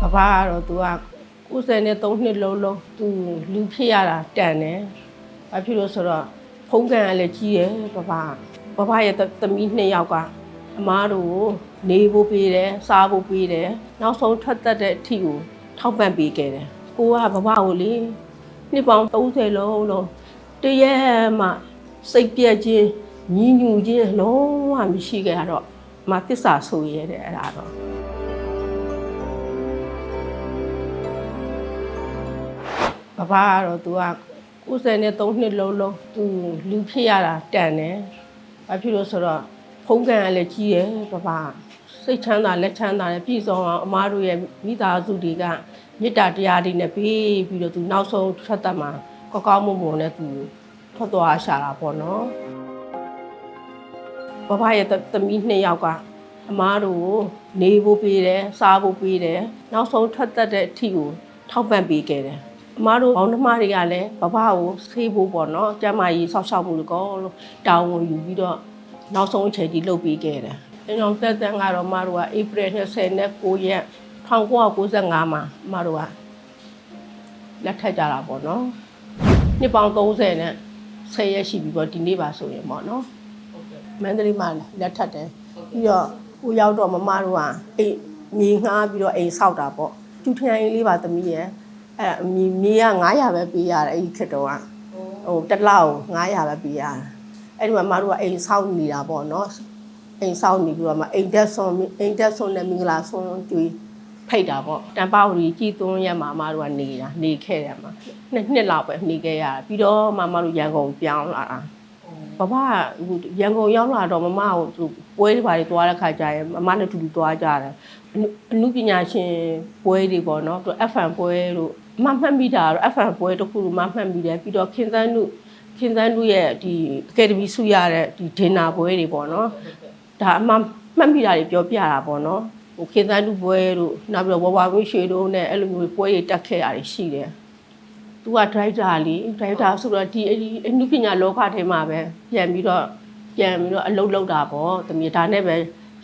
ဘဘကတော့ तू က93နှစ်လုံးလုံး तू လူဖြစ်ရတာတန်တယ်။ဘာဖြစ်လို့ဆိုတော့ဖုံးကန်ကလည်းကြီးတယ်ဘဘ။ဘဘရဲ့သမီးနှစ်ယောက်ကအမားတို့ကိုနေဖို့ပေးတယ်စားဖို့ပေးတယ်နောက်ဆုံးထွက်သက်တဲ့အထိကိုထောက်ပံ့ပေးခဲ့တယ်။ကိုကဘဘကိုလေနှစ်ပေါင်း30လုံးလုံးတရက်မှစိတ်ပြက်ခြင်းညီးညူခြင်းလုံးဝမရှိခဲ့ရတော့မသစ္စာဆိုရဲတဲ့အဲ့ဒါတော့ ဘဘကတော့သူက93နှစ်လုံးလုံးသူလူဖြစ်ရတာတန်တယ်။ဘာဖြစ်လို့ဆိုတော့ဖုံးကန်ကလည်းကြီးတယ်ဘဘစိတ်ချမ်းသာလက်ချမ်းသာနဲ့ပြည်စုံအောင်အမားတို့ရဲ့မိသားစုတွေကမေတ္တာတရားတွေနဲ့ပေးပြီးတော့သူနောက်ဆုံးထွက်သက်မှာကောက်ကောက်မွန်မွန်နဲ့သူထွက်သွားရှာတာပေါ့နော်။ဘဘရဲ့သမီးနှစ်ယောက်ကအမားတို့ကိုနေဖို့ပေးတယ်စားဖို့ပေးတယ်နောက်ဆုံးထွက်သက်တဲ့အထီကိုထောက်ပံ့ပေးခဲ့တယ် အမားတို့ဘောင်းနှမတွေကလည်းဘဘကိုဆေးဖို့ပေါ့နော်ကျမကြီးဆောက်ရှောက်မှုတကောလို့တောင်းဝင်ယူပြီးတော့နောက်ဆုံးအချိန်ကြီးလုပ်ပေးခဲ့တယ်။အဲကြောင့်သက်သက်ကတော့အမားတို့ကဧပြီ29ရက်1995မှာအမားတို့ကလက်ထပ်ကြတာပေါ့နော်။နှစ်ပေါင်း30နဲ့10ရက်ရှိပြီပေါ့ဒီနေ့ပါဆိုရင်ပေါ့နော်။မန္တလေးမှာလက်ထပ်တယ်ပြီးတော့ကိုရောက်တော့မမတို့ကအိမ်မြေငှားပြီးတော့အိမ်ဆောက်တာပေါ့။ကျူထရန်အိမ်လေးပါသမီးရဲ့ အဲ့ဒါမြေမြေက900ပဲပေးရတယ်အဲ့ဒီခေတ်တော့ကဟိုတစ်လောက်900ပဲပေးရတယ်အဲ့ဒီမှာမတို့ကအိမ်ဆောက်နေတာပေါ့နော်အိမ်ဆောက်နေပြီးတော့မှအိမ်တက်ဆွန်အိမ်တက်ဆွန်နဲ့မင်္ဂလာဆွန်တွေဖိတ်တာပေါ့တန်ပေါရီကြည်သွန်းရက်မှာမတို့ကနေတာနေခဲ့တယ်မှာနှစ်နှစ်လောက်ပဲနေခဲ့ရတယ်ပြီးတော့မမတို့ရန်ကုန်ပြောင်းလာတာ ဘဘကဟိုရန်ကုန်ရောက်လာတော့မမကိုသူပွဲတွေပါတွေသွားတဲ့ခါကျရင်မမနဲ့တူတူသွားကြတယ်အနုအနုပညာရှင်ပွဲတွေပေါ့နော်သူ FM ပွဲတို့မမှတ်မိတာတော့ FM ပွဲတစ်ခုလိုမမှတ်မိတယ်ပြီးတော့ခင်သန်းတို့ခင်သန်းတို့ရဲ့ဒီအကယ်ဒမီဆုရတဲ့ဒီဒင်နာပွဲတွေပေါ့နော်ဒါအမှမှတ်မိတာတွေပြောပြတာပေါ့နော်ဟိုခင်သန်းတို့ပွဲတို့နောက်ပြီးတော့ဝဝဝင်းရွှေတို့နဲ့အဲ့လိုမျိုးပွဲတွေတက်ခဲ့တာတွေရှိတယ် သူကဒရိုက်တာလေဒရိုက်တာဆိုတော့ဒီအနုပညာလောကထဲမှာပဲပြန်ပြီးတော့ပြန်ပြီးတော့အလုပ်လုပ်တာပေါ့တမီးဒါနဲ့ပဲ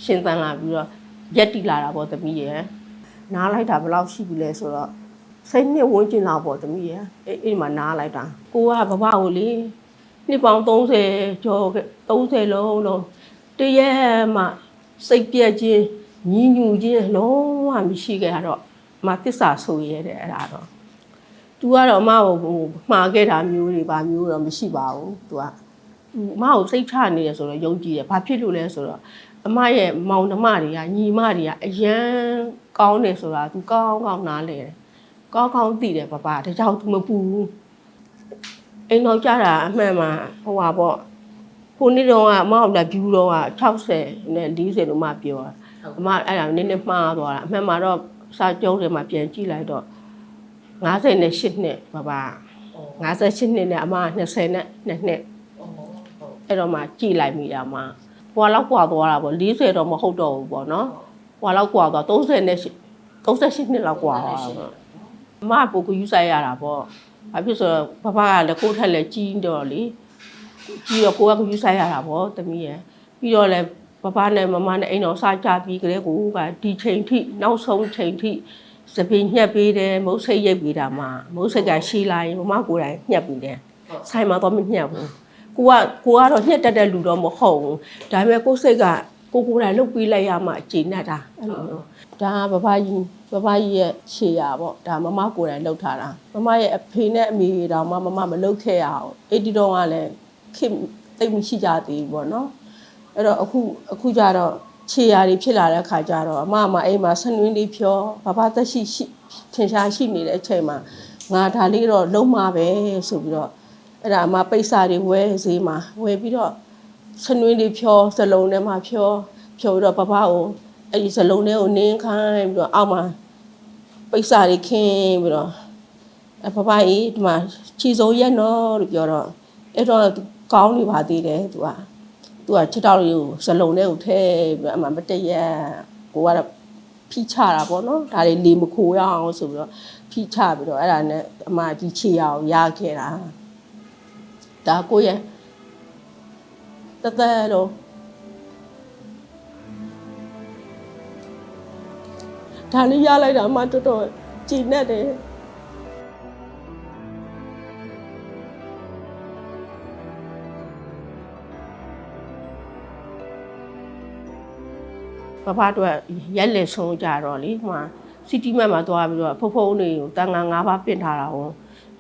ရှင်းသန်လာပြီးတော့ရက်တီလာတာပေါ့တမီးရယ်နားလိုက်တာဘယ်လောက်ရှိပြီလဲဆိုတော့စိတ်နှစ်ဝန်းကျင်လောက်ပေါ့တမီးရယ်အဲ့အဲ့ဒီမှာနားလိုက်တာကိုကဘဘကိုလေနှစ်ပေါင်း30ကျော်30လုံးလုံးတရက်မှစိတ်ပြက်ခြင်းညီးညူခြင်းလုံးဝမရှိခဲ့ရတော့မသစ္စာဆိုရဲတဲ့အဲ့ဒါတော့ သူကတော့အမကိုဟိုမှားခဲ့တာမျိုးတွေပါမျိုးတော့မရှိပါဘူးသူကအမကိုစိတ်ချနေရဆိုတော့ယုံကြည်တယ်ဘာဖြစ်လို့လဲဆိုတော့အမရဲ့မောင်နှမတွေကညီမတွေကအရန်ကောင်းတယ်ဆိုတာ तू ကောင်းကောင်းနားလဲတယ်ကောင်းကောင်းသိတယ်ပပဒါကြောင့် तू မပူဘူးအိမ်တော်ကြတာအမှန်မှာဟိုပါပေါ့ခုနှစ်တော့ကအမအောင်လာ view တော့က60နဲ့40လို့မှပြောတာအမအဲ့ဒါနည်းနည်းမှားသွားတာအမှန်မှာတော့စာကြုံးတွေမှာပြန်ကြည့်လိုက်တော့ 58နှစ်ပါပါ58နှစ်နဲ့အမ20နဲ့နှစ်နှစ်အဲ့တော့မှကြည်လိုက်မိတာမှဘွာလောက်กว่าသွားတာပေါ့40တော့မဟုတ်တော့ဘူးပေါ့နော်ဘွာလောက်กว่าသွား30နဲ့38နှစ်လောက်กว่าသွားတာပေါ့အမကပိုကူယူဆိုင်ရတာပေါ့ဘာဖြစ်ဆိုတော့ဘဘကလည်းကိုယ့်ထက်လည်းကြီးတော့လေကြီးတော့ကိုကကူယူဆိုင်ရတာပေါ့တမီးရယ်ပြီးတော့လည်းဘဘနဲ့မမနဲ့အိမ်တော်စားကြပြီးကြတဲ့ကိုကဒီချိန်ထိနောက်ဆုံးချိန်ထိ စပင်းညှက်ပေးတယ်မုတ်ဆိတ်ရိပ်ပေးတာမှမုတ်ဆိတ်ကရှီလာရင်မမကိုယ်တိုင်ညှက်ပေးတယ်ဆိုင်မှာတော့မညှက်ဘူးကိုကကိုကတော့ညှက်တတ်တဲ့လူတော့မဟုတ်ဘူးဒါပေမဲ့ကိုယ်စိတ်ကကိုကိုယ်တိုင်လုတ်ပေးလိုက်ရမှအကျဉ်းနဲ့တာအဲ့လိုမျိုးဒါကဘဘကြီးဘဘကြီးရဲ့ခြေရပေါ့ဒါမမကိုယ်တိုင်လှုပ်ထားတာမမရဲ့အဖေနဲ့အမေတောင်မှမမမလှုပ်ခဲ့ရအောင်အဲ့ဒီတော့ကလည်းခင်တိတ်မရှိကြသေးဘူးပေါ့နော်အဲ့တော့အခုအခုကျတော့ ခြေရာတွေဖြစ်လာတဲ့ခါကျတော့အမအမအိမ်မှာဆနွင်းလေးဖြောဘာဘာသက်ရှိရှိထင်ရှားရှိနေတဲ့အချိန်မှာငါဒါလေးတော့လုံးမပဲဆိုပြီးတော့အဲ့ဒါအမပိတ်စာတွေဝဲဈေးမှာဝယ်ပြီးတော့ဆနွင်းလေးဖြောစလုံးထဲမှာဖြောဖြောပြီးတော့ဘဘကိုအဲ့ဒီစလုံးထဲကိုနင်းခိုင်းပြီးတော့အောက်မှာပိတ်စာတွေခင်းပြီးတော့အဘဘကြီးဒီမှာခြေစုံရက်နော်လို့ပြောတော့အဲ့တော့ကောင်းနေပါသေးတယ်သူက သူကခြေထောက်လေးကိုဇလုံးထဲကိုထည့်ပြီးတော့အမှမတည့်ရက်ကိုကတော့ဖိချတာပေါ့နော်ဒါလေးလေမခိုးရအောင်ဆိုပြီးတော့ဖိချပြီးတော့အဲ့ဒါနဲ့အမှဒီခြေရအောင်ရခဲ့တာဒါကိုရဲ့တသက်လုံးဒါလေးရလိုက်တာမှတော်တော်ကြည်နဲ့တယ် ပပတို့ရက်လက်ဆုံးကြတော့လေဟိုမှာစီတီမတ်မှာသွားပြီးတော့ဖုတ်ဖုံးတွေကိုတန်ငါ၅ပါးပင့်ထားတာဟော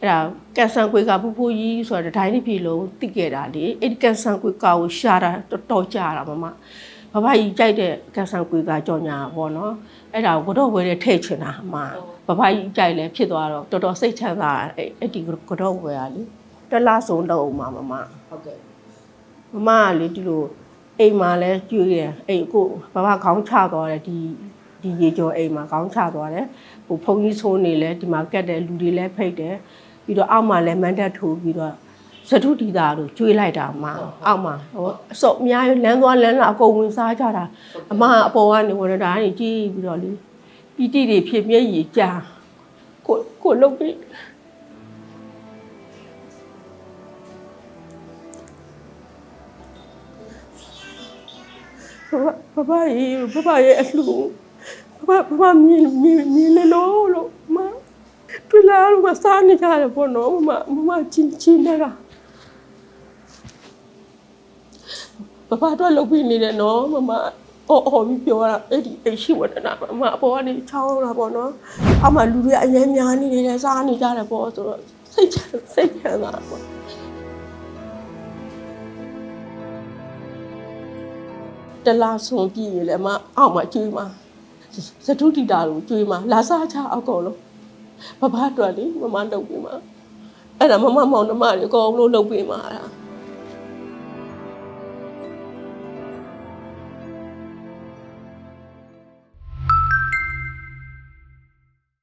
အဲ့ဒါကန်ဆန်ကွေကဖူဖူကြီးဆိုတော့ဒိုင်းတစ်ပြေလုံးတိခဲ့တာလေအဲ့ဒီကန်ဆန်ကွေကကိုရှာတာတော်တော်ကြာတာမမဘဘကြီးကြိုက်တဲ့ကန်ဆန်ကွေကကြော်ညာပေါ့နော်အဲ့ဒါကိုကတော့ဝဲတဲ့ထည့်ချင်တာအမဘဘကြီးကြိုက်လဲဖြစ်သွားတော့တော်တော်စိတ်ချမ်းသာအဲ့အဲ့ဒီကတော့ဝဲရလေတစ်လားဆုံးတော့မှာမမဟုတ်ကဲ့မမကလေဒီလို အိမ်မှာလဲကျွေးတယ်အိမ်ကိုဘဘခေါင်းချသွားတယ်ဒီဒီရေကျော်အိမ်မှာခေါင်းချသွားတယ်ဟိုဖုန်ကြီးဆိုးနေလဲဒီမှာကက်တယ်လူတွေလဲဖိတ်တယ်ပြီးတော့အောက်မှာလဲမန်တက်ထိုးပြီးတော့ဇတုတီတာတို့ကျွေးလိုက်တာအမအောက်မှာဟိုအစော့အများကြီးလမ်းသွားလမ်းလာအကုန်ဝင်စားကြတာအမကအပေါ်ကနေဝရတာကနေကြည့်ပြီးတော့လေပီတိတွေဖြစ်မျက်ရည်ကြာကိုကိုလုတ်ပြီး ဘဘရေဘဘရဲ့အလှဘဘဘဘမြင်မြင်မြင်နေလို့လို့မတွေ့လာလို့မစားနေကြတယ်ပေါ့နော်မမမချင်းချင်းနေတာဘဘတော့လုပ်ပြီးနေတယ်နော်မမအော်အော်ပြီးပြောတာအဲ့ဒီအိရှိဝဒနာမမအပေါ်ကနေချောင်းလာပေါ့နော်အောက်မှာလူတွေအရင်များနေတယ်စားနေကြတယ်ပေါ့ဆိုတော့စိတ်ချစိတ်ချမ်းသာပေါ့ တလားဆုံးပြည့်ရလေမအောက်မှာကျွေးမှာသတုတီတာကိုကျွေးမှာလာစားချအကောင်လုံးဘဘအတွက်လေမမလုပ်ပြီးမှာအဲ့ဒါမမမောင်နှမတွေအကုန်လုံးလုပ်ပြီးမှာအဲ့ဒါ